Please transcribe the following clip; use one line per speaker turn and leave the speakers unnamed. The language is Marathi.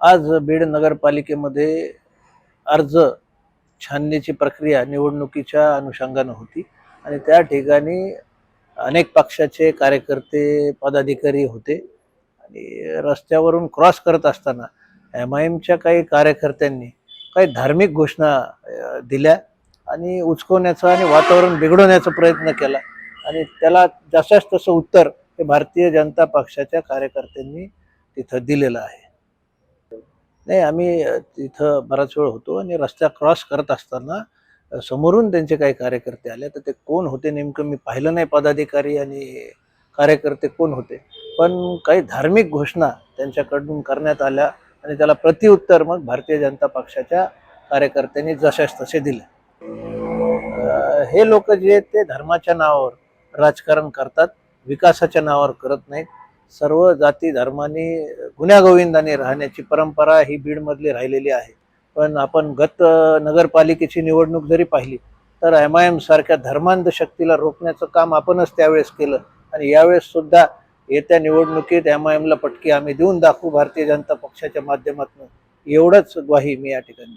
आज बीड नगरपालिकेमध्ये अर्ज छाननीची प्रक्रिया निवडणुकीच्या अनुषंगानं होती आणि त्या ठिकाणी अनेक पक्षाचे कार्यकर्ते पदाधिकारी होते आणि रस्त्यावरून क्रॉस करत असताना एम आय एमच्या काही कार्यकर्त्यांनी काही धार्मिक घोषणा दिल्या आणि उचकवण्याचा आणि वातावरण बिघडवण्याचा प्रयत्न केला आणि त्याला जशाच तसं उत्तर हे भारतीय जनता पक्षाच्या कार्यकर्त्यांनी तिथं दिलेलं आहे. नाही आम्ही तिथं बराच वेळ होतो आणि रस्ता क्रॉस करत असताना समोरून त्यांचे काही कार्यकर्ते आले. तर ते कोण होते नेमकं मी पाहिलं नाही पदाधिकारी आणि कार्यकर्ते कोण होते. पण काही धार्मिक घोषणा त्यांच्याकडून करण्यात आल्या आणि त्याला प्रतिउत्तर मग भारतीय जनता पक्षाच्या कार्यकर्त्यांनी जशाच तसे दिले हे लोक जे ते धर्माच्या नावावर राजकारण करतात विकासाच्या नावावर करत नाहीत. सर्व जाती धर्माने गुण्यागोविंदाने राहण्याची परंपरा ही बीडमधली राहिलेली आहे. पण आपण गत नगरपालिकेची निवडणूक जरी पाहिली तर एम आय एम सारख्या धर्मांध शक्तीला रोखण्याचं काम आपणच त्यावेळेस केलं. आणि यावेळेस सुद्धा येत्या निवडणुकीत एम आय एमला पटकी आम्ही देऊन दाखवू भारतीय जनता पक्षाच्या माध्यमातून. एवढंच ग्वाही मी या ठिकाणी.